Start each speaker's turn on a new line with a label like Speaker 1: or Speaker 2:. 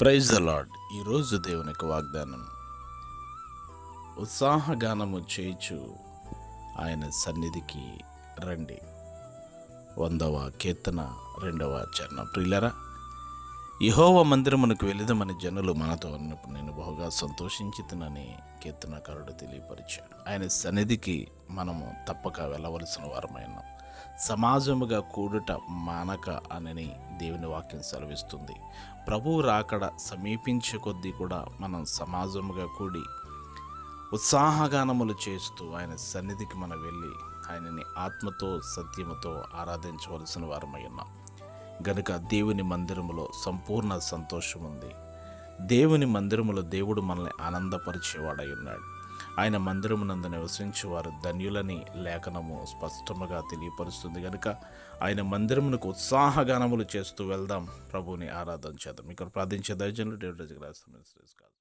Speaker 1: Praise the lord ఈరోజు దేవునికి వాగ్దానం. ఉత్సాహగానము చేయుచు ఆయన సన్నిధికి రండి. వందవ కీర్తన రెండవ చరణ ప్రియులరా యహోవ మందిరమునకు వెళిదమని జనులు మనతో అన్నప్పుడు నేను బహుగా సంతోషించుతునని కీర్తనకారుడు తెలియపరిచాడు. ఆయన సన్నిధికి మనము తప్పక వెళ్ళవలసిన వారమైనాం. సమాజముగా కూడుట మానక అని దేవుని వాక్యం సెలవిస్తుంది. ప్రభువు రాకడ సమీపించే కొద్దీ కూడా మనం సమాజముగా కూడి ఉత్సాహగానములు చేస్తూ ఆయన సన్నిధికి మనం వెళ్ళి ఆయనని ఆత్మతో సత్యముతో ఆరాధించవలసిన వారమై ఉన్నాం. గనుక దేవుని మందిరములో సంపూర్ణ సంతోషం ఉంది దేవుని మందిరములో దేవుడు మనల్ని ఆనందపరిచేవాడై ఉన్నాడు. ఆయన మందిరమునందు నివసించి వారు ధన్యులని లేఖనము స్పష్టముగా తెలియపరుస్తుంది. కనుక ఆయన మందిరమునకు ఉత్సాహగానములు చేస్తూ వెళ్దాం. ప్రభుని ఆరాధన చేద్దాం. ఇక్కడ ప్రార్థించే దైవజనులు దేవుడి కాదు